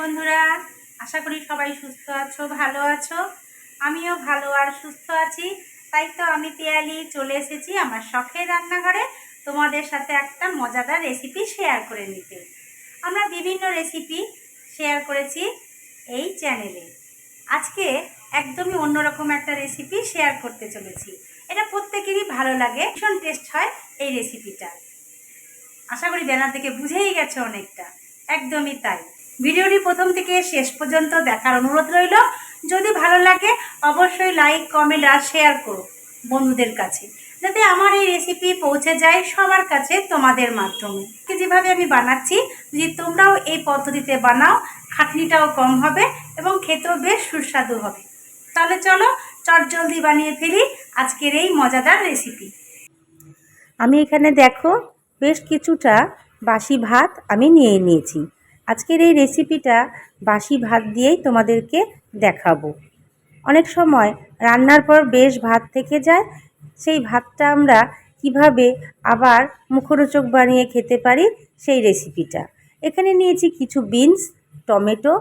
বন্ধুরা, আশা করি সবাই সুস্থ আছো, ভালো আছো। আমিও ভালো আর সুস্থ আছি। তাই তো আমি পিয়ালি চলে এসেছি আমার শখের রান্নাঘরে। তোমাদের সাথে একটা মজাদার রেসিপি শেয়ার করে নিতে। আমরা বিভিন্ন রেসিপি শেয়ার করেছি এই চ্যানেলে আজকে একদমই অন্যরকম একটা রেসিপি শেয়ার করতে চলেছি। এটা প্রত্যেকেরই ভালো লাগে। ভীষণ টেস্ট হয় এই রেসিপিটা আশা করি ব্যানার থেকে বুঝেই গেছে অনেকটা। একদমই তাই। ভিডিওটি প্রথম থেকে শেষ পর্যন্ত দেখার অনুরোধ রইল। যদি ভালো লাগে, অবশ্যই লাইক কমেন্ট আর শেয়ার করো বন্ধুদের কাছে। যাতে আমার এই রেসিপি পৌঁছে যায় সবার কাছে তোমাদের মাধ্যমে। যেভাবে আমি বানাচ্ছি। যদি তোমরাও এই পদ্ধতিতে বানাও, খাটনিটাও কম হবে এবং খেতেও বেশ সুস্বাদু হবে। তাহলে চলো চটজলদি বানিয়ে ফেলি আজকের এই মজাদার রেসিপি আমি এখানে দেখো, বেশ কিছুটা বাসি ভাত আমি নিয়ে নিয়েছি। আজকের এই রেসিপিটা বাসি ভাত দিয়েই তোমাদেরকে দেখাবো। অনেক সময় রান্নার পর বেশ ভাত থেকে যায়, সেই ভাতটা আমরা কীভাবে আবার মুখরোচক বানিয়ে খেতে পারি সেই রেসিপিটা এখানে নিয়েছি কিছু বিনস টমেটো,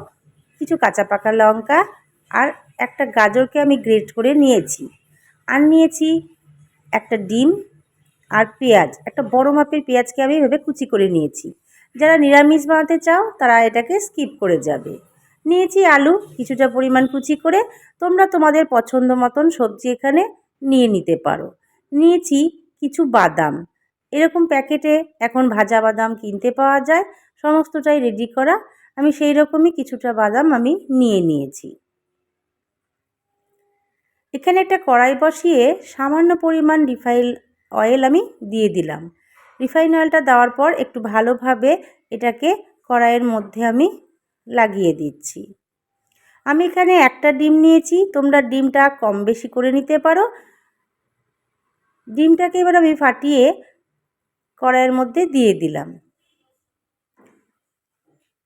কিছু কাঁচা পাকা লঙ্কা আর একটা গাজরকে আমি গ্রেট করে নিয়েছি। আর নিয়েছি একটা ডিম আর পেঁয়াজ, একটা বড় মাপের পেঁয়াজকে আমি এভাবে কুচি করে নিয়েছি। যারা নিরামিষ বানাতে চাও, তারা এটাকে স্কিপ করে যাবে। নিয়েছি আলু, কিছুটা পরিমাণ কুচি করে, তোমরা তোমাদের পছন্দ মতন সবজি এখানে নিয়ে নিতে পারো। নিয়েছি কিছু বাদাম। এরকম প্যাকেটে এখন ভাজা বাদাম কিনতে পাওয়া যায়, সমস্তটাই রেডি করা। আমি সেই রকমই কিছুটা বাদাম আমি নিয়ে নিয়েছি। এখানে একটা কড়াই বসিয়ে সামান্য পরিমাণ রিফাইল অয়েল আমি দিয়ে দিলাম। রিফাইন অয়েলটা দেওয়ার পর একটু ভালোভাবে এটাকে কড়াইয়ের মধ্যে আমি লাগিয়ে দিচ্ছি। আমি এখানে একটা ডিম নিয়েছি, তোমরা ডিমটা কম বেশি করে নিতে পারো। ডিমটাকে এবার আমি ফাটিয়ে কড়াইয়ের মধ্যে দিয়ে দিলাম।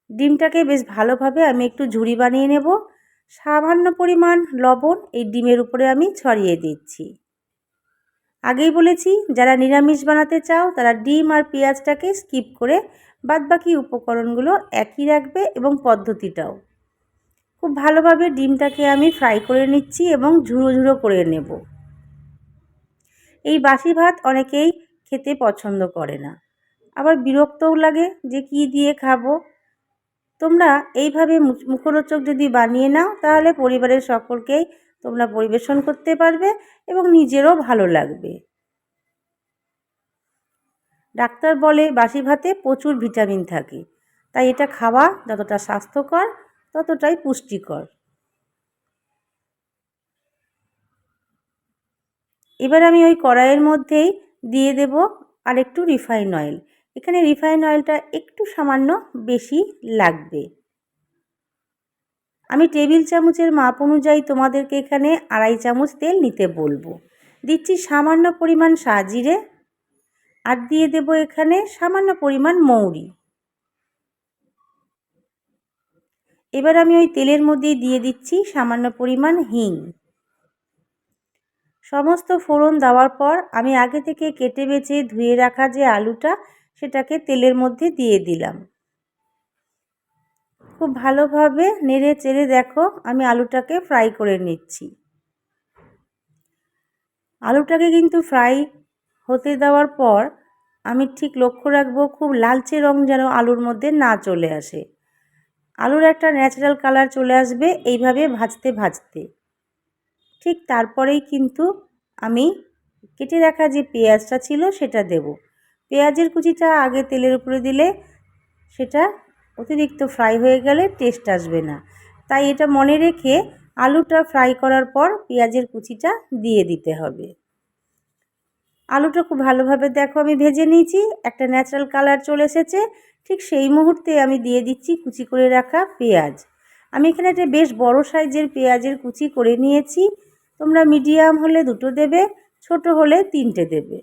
ডিমটাকে বেশ ভালোভাবে আমি একটু ঝুড়ি বানিয়ে নেব। সামান্য পরিমাণ লবণ এই ডিমের উপরে আমি ছড়িয়ে দিচ্ছি। আগেই বলেছি, যারা নিরামিষ বানাতে চাও, তারা ডিম আর পেঁয়াজটাকে স্কিপ করে বাদবাকি উপকরণগুলো একই রাখবে এবং পদ্ধতিটাও। খুব ভালোভাবে ডিমটাকে আমি ফ্রাই করে নিচ্ছি এবং ঝুড়ো ঝুড়ো করে নেব। এই বাসি ভাত অনেকেই খেতে পছন্দ করে না। আবার বিরক্তও লাগে যে কি দিয়ে খাব। তোমরা এইভাবে মুখরোচক যদি বানিয়ে নাও, তাহলে পরিবারের সকলকেই তোমরা পরিবেশন করতে পারবে এবং নিজেরও ভালো লাগবে। ডাক্তার বলে বাসি ভাতে প্রচুর ভিটামিন থাকে, তাই এটা খাওয়া যতটা স্বাস্থ্যকর, ততটাই পুষ্টিকর। এবার আমি ওই কড়াইয়ের মধ্যেই দিয়ে দেব আর একটু রিফাইন অয়েল। এখানে রিফাইন অয়েলটা একটু সামান্য বেশি লাগবে। আমি টেবিল চামচের মাপ অনুযায়ী তোমাদেরকে এখানে আড়াই চামচ তেল নিতে বলব। দিচ্ছি সামান্য পরিমাণ সাজিরে আর দিয়ে দেব এখানে সামান্য পরিমাণ মৌরি। এবার আমি ওই তেলের মধ্যেই দিয়ে দিচ্ছি সামান্য পরিমাণ হিং। সমস্ত ফোড়ন দেওয়ার পর আমি আগে থেকে কেটে বেছে ধুয়ে রাখা যে আলুটা, সেটাকে তেলের মধ্যে দিয়ে দিলাম। খুব ভালোভাবে নেড়ে চেড়ে দেখো, আমি আলুটাকে ফ্রাই করে নিচ্ছি। আলুটাকে কিন্তু ফ্রাই হতে দেওয়ার পর আমি ঠিক লক্ষ্য রাখব, খুব লালচে রং যেন আলুর মধ্যে না চলে আসে। আলুর একটা ন্যাচারাল কালার চলে আসবে এইভাবে ভাজতে ভাজতে। ঠিক তারপরেই কিন্তু আমি কেটে রাখা যে পেঁয়াজটা ছিল সেটা দেব। পেঁয়াজের কুচিটা আগে তেলের উপরে দিলে সেটা অতিরিক্ত ফ্রাই হয়ে গেলে টেস্ট আসবে না। তাই এটা মনে রেখে আলুটা ফ্রাই করার পর পেঁয়াজের কুচিটা দিয়ে দিতে হবে। আলুটা খুব ভালোভাবে দেখো আমি ভেজে নিয়েছি, একটা ন্যাচারাল কালার চলে এসেছে। ঠিক সেই মুহূর্তে আমি দিয়ে দিচ্ছি কুচি করে রাখা পেঁয়াজ। আমি এখানে একটা বেশ বড় সাইজের পেঁয়াজের কুচি করে নিয়েছি। তোমরা মিডিয়াম হলে দুটো দেবে, ছোট হলে তিনটে দেবে।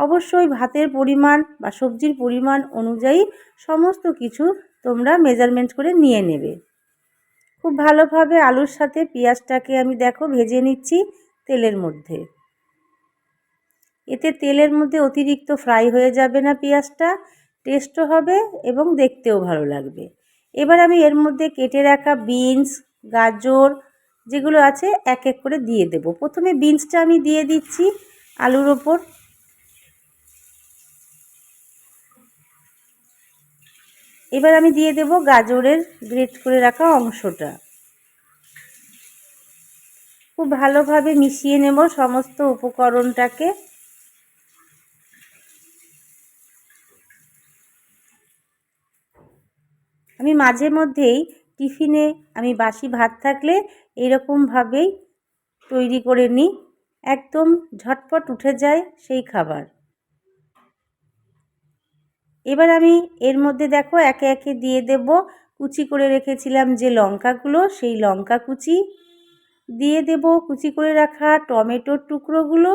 অবশ্যই ভাতের পরিমাণ বা সবজির পরিমাণ অনুযায়ী সমস্ত কিছু তোমরা মেজারমেন্ট করে নিয়ে নেবে। খুব ভালোভাবে আলুর সাথে পেঁয়াজটাকে আমি দেখো ভেজে নিচ্ছি তেলের মধ্যে। এতে তেলের মধ্যে অতিরিক্ত ফ্রাই হয়ে যাবে না পেঁয়াজটা টেস্টও হবে এবং দেখতেও ভালো লাগবে। এবার আমি এর মধ্যে কেটে রাখা বিনস গাজর যেগুলো আছে, এক এক করে দিয়ে দেব। প্রথমে বিনসটা আমি দিয়ে দিচ্ছি আলুর ওপর। এবার আমি দিয়ে দেব গাজরের গ্রেট করে রাখা অংশটা। খুব ভালোভাবে মিশিয়ে নেব সমস্ত উপকরণটাকে। আমি মাঝে মধ্যেই টিফিনে আমি বাসি ভাত থাকলে এরকমভাবেই তৈরি করে নিই। একদম ঝটপট উঠে যায় সেই খাবার। এবার আমি এর মধ্যে দেখো একে একে দিয়ে দেব। কুচি করে রেখেছিলাম যে লঙ্কাগুলো, সেই লঙ্কা কুচি দিয়ে দেব। কুচি করে রাখা টমেটোর টুকরোগুলো।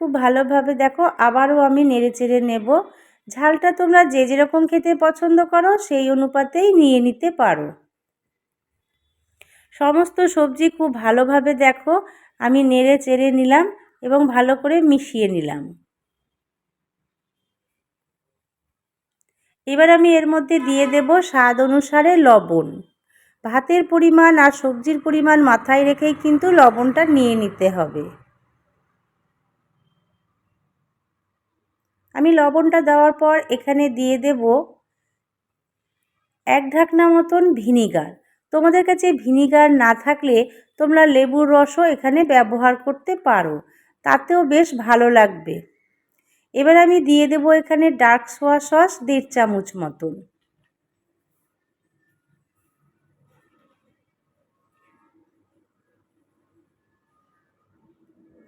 খুব ভালোভাবে দেখো আবারও আমি নেড়ে চেড়ে নেব। ঝালটা তোমরা যে যেরকম খেতে পছন্দ করো, সেই অনুপাতেই নিয়ে নিতে পারো। সমস্ত সবজি খুব ভালোভাবে দেখো আমি নেড়ে চেড়ে নিলাম এবং ভালো করে মিশিয়ে নিলাম। এবার আমি এর মধ্যে দিয়ে দেব স্বাদ অনুসারে লবণ। ভাতের পরিমাণ আর সবজির পরিমাণ মাথায় রেখেই কিন্তু লবণটা নিয়ে নিতে হবে। আমি লবণটা দেওয়ার পর এখানে দিয়ে দেব এক ঢাকনা মতন ভিনিগার। তোমাদের কাছে ভিনিগার না থাকলে তোমরা লেবুর রসও এখানে ব্যবহার করতে পারো। তাতেও বেশ ভালো লাগবে। এবার আমি দিয়ে দেব এখানে ডার্ক সোয়া সস দেড় চামচ মতন।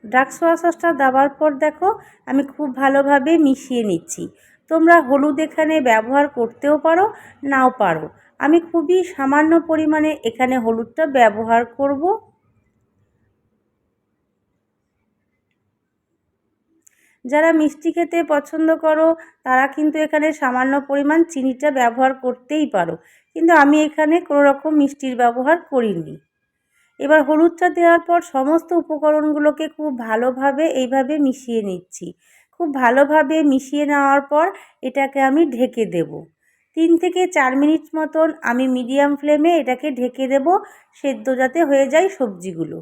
ডার্ক সোয়া সসটা দেওয়ার পর দেখো আমি খুব ভালোভাবে মিশিয়ে নিচ্ছি। তোমরা হলুদ এখানে ব্যবহার করতেও পারো, নাও পারো। আমি খুবই সামান্য পরিমাণে এখানে হলুদটা ব্যবহার করব। যারা মিষ্টি খেতে পছন্দ করো, তারা কিন্তু এখানে সামান্য পরিমাণ চিনিটা ব্যবহার করতেই পারো। কিন্তু আমি এখানে কোনো রকম মিষ্টির ব্যবহার করিনি। এবার হলুদটা দেওয়ার পর সমস্ত উপকরণগুলোকে খুব ভালোভাবে এইভাবে মিশিয়ে নিচ্ছি। খুব ভালোভাবে মিশিয়ে নেওয়ার পর এটাকে আমি ঢেকে দেব। তিন থেকে চার মিনিট মতন আমি মিডিয়াম ফ্লেমে এটাকে ঢেকে দেব, সেদ্ধ যাতে হয়ে যায় সবজিগুলো।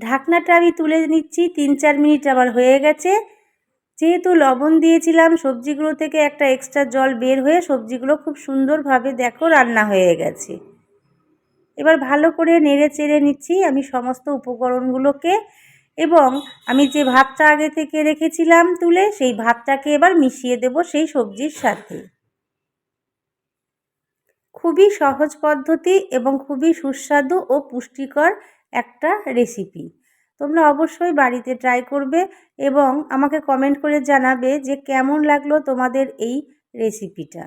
ঢাকনাটা আমি তুলে নিচ্ছি তিন চার মিনিট আমার হয়ে গেছে। যেহেতু লবণ দিয়েছিলাম, সবজিগুলো থেকে একটা এক্সট্রা জল বের হয়ে সবজিগুলো খুব সুন্দরভাবে দেখো রান্না হয়ে গেছে। এবার ভালো করে নেড়ে চেড়ে নিচ্ছি আমি সমস্ত উপকরণগুলোকে এবং আমি যে ভাতটা আগে থেকে রেখেছিলাম তুলে, সেই ভাতটাকে এবার মিশিয়ে দেব সেই সবজির সাথে। খুবই সহজ পদ্ধতি এবং খুবই সুস্বাদু ও পুষ্টিকর একটা রেসিপি তোমরা অবশ্যই বাড়িতে ট্রাই করবে এবং আমাকে কমেন্ট করে জানাবে যে কেমন লাগল তোমাদের এই রেসিপিটা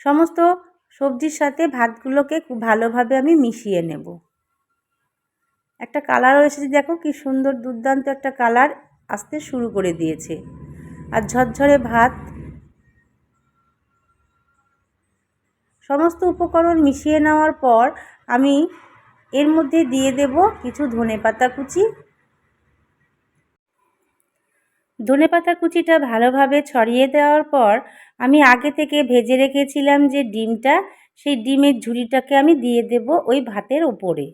সমস্ত সবজির সাথে ভাতগুলোকে খুব ভালোভাবে আমি মিশিয়ে নেব। একটা কালারও এসেছে, দেখো কি সুন্দর দুর্দান্ত একটা কালার আসতে শুরু করে দিয়েছে। আর ঝরঝরে ভাত। সমস্ত উপকরণ মিশিয়ে নেওয়ার পর আমি এর মধ্যে দিয়ে দেব কিছু ধনে পাতা কুচি। ধনে পাতা কুচিটা ভালোভাবে ছড়িয়ে দেওয়ার পর আমি আগে থেকে ভেজে রেখেছিলাম যে ডিমটা, সেই ডিমের ঝুড়িটাকে আমি দিয়ে দেব ওই ভাতের ওপরে।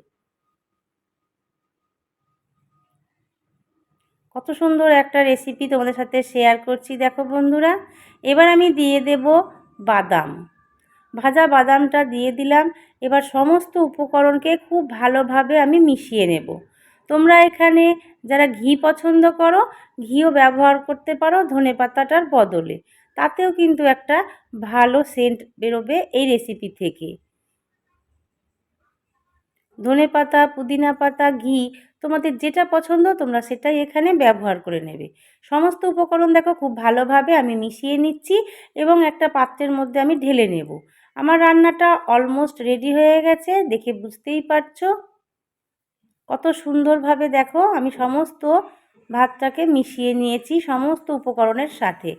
কত সুন্দর একটা রেসিপি তোমাদের সাথে শেয়ার করছি, দেখো বন্ধুরা। এবার আমি দিয়ে দেব বাদাম। ভাজা বাদামটা দিয়ে দিলাম। এবার সমস্ত উপকরণকে খুব ভালোভাবে আমি মিশিয়ে নেব। তোমরা এখানে যারা ঘি পছন্দ করো, ঘিও ব্যবহার করতে পারো ধনে পাতাটার বদলে। তাতেও কিন্তু একটা ভালো সেন্ট বেরোবে এই রেসিপি থেকে। ধনে পাতা, পুদিনা পাতা, ঘি, তোমাদের যেটা পছন্দ তোমরা সেটাই এখানে ব্যবহার করে নেবে। সমস্ত উপকরণ দেখো খুব ভালোভাবে আমি মিশিয়ে নিচ্ছি এবং একটা পাত্রের মধ্যে আমি ঢেলে নেব। আমার রান্নাটা অলমোস্ট রেডি হয়ে গেছে, দেখে বুঝতেই পারছ? কত সুন্দরভাবে দেখো, আমি সমস্ত ভাতটাকে মিশিয়ে নিয়েছি সমস্ত উপকরণের সাথে।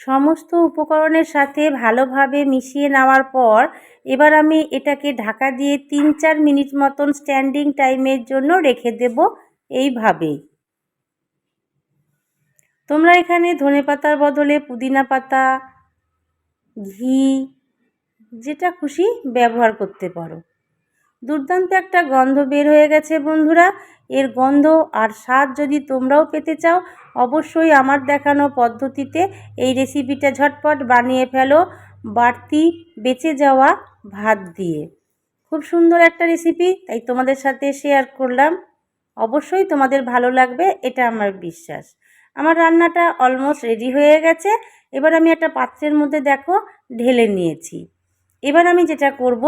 সমস্ত উপকরণের সাথে ভালোভাবে মিশিয়ে নেওয়ার পর এবার আমি এটাকে ঢাকা দিয়ে তিন চার মিনিট মতন স্ট্যান্ডিং টাইমের জন্য রেখে দেব এইভাবেই তোমরা এখানে ধনে পাতার বদলে পুদিনা পাতা, ঘি, যেটা খুশি ব্যবহার করতে পারো। দুর্দান্ত একটা গন্ধ বের হয়ে গেছে, বন্ধুরা। এর গন্ধ আর স্বাদ যদি তোমরাও পেতে চাও, অবশ্যই আমার দেখানো পদ্ধতিতে এই রেসিপিটা ঝটপট বানিয়ে ফেলো। বাড়তি বেঁচে যাওয়া ভাত দিয়ে। খুব সুন্দর একটা রেসিপি, তাই তোমাদের সাথে শেয়ার করলাম। অবশ্যই তোমাদের ভালো লাগবে, এটা আমার বিশ্বাস। আমার রান্নাটা অলমোস্ট রেডি হয়ে গেছে। এবার আমি একটা পাত্রের মধ্যে দেখো, ঢেলে নিয়েছি। এবার আমি যেটা করব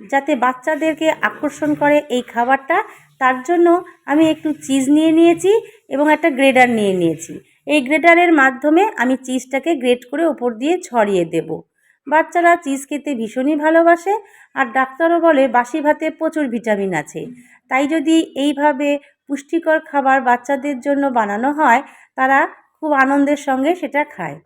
যাতে বাচ্চাদেরকে আকর্ষণ করে এই খাবারটা। তার জন্য আমি একটু চিজ নিয়ে নিয়েছি এবং একটা গ্রেডার নিয়ে নিয়েছি। এই গ্রেডারের মাধ্যমে আমি চিজটাকে গ্রেড করে ওপর দিয়ে ছড়িয়ে দেব। বাচ্চারা চিজ খেতে ভীষণই ভালোবাসে আর ডাক্তারও বলে বাসি ভাতে প্রচুর ভিটামিন আছে। তাই যদি এইভাবে পুষ্টিকর খাবার বাচ্চাদের জন্য বানানো হয়, তারা খুব আনন্দের সঙ্গে সেটা খায়।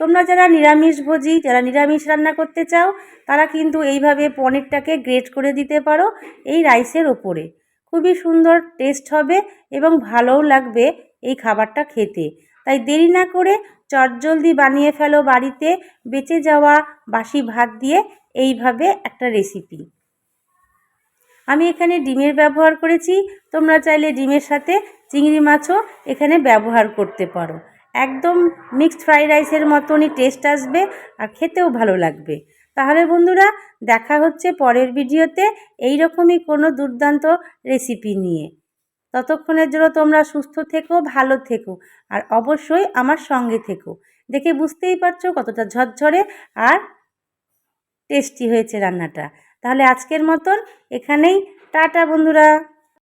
তোমরা যারা নিরামিষভোজী যারা নিরামিষ রান্না করতে চাও, তারা কিন্তু এইভাবে পনিরটাকে গ্রেট করে দিতে পারো এই রাইসের ওপরে। খুবই সুন্দর টেস্ট হবে এবং ভালোও লাগবে এই খাবারটা খেতে। তাই দেরি না করে চটজলদি বানিয়ে ফেলো বাড়িতে, বেঁচে যাওয়া বাসি ভাত দিয়ে এইভাবে একটা রেসিপি আমি এখানে ডিমের ব্যবহার করেছি, তোমরা চাইলে ডিমের সাথে চিংড়ি মাছও এখানে ব্যবহার করতে পারো। একদম মিক্সড ফ্রাইড রাইসের মতনই টেস্ট আসবে আর খেতেও ভালো লাগবে। তাহলে বন্ধুরা, দেখা হচ্ছে পরের ভিডিওতে এই রকমই কোনো দুর্দান্ত রেসিপি নিয়ে। ততক্ষণের জন্য তোমরা সুস্থ থেকো, ভালো থেকো আর অবশ্যই আমার সঙ্গে থেকো। দেখে বুঝতেই পারছ কতটা ঝরঝরে আর টেস্টি হয়েছে রান্নাটা। তাহলে আজকের মতন এখানেই। টাটা বন্ধুরা।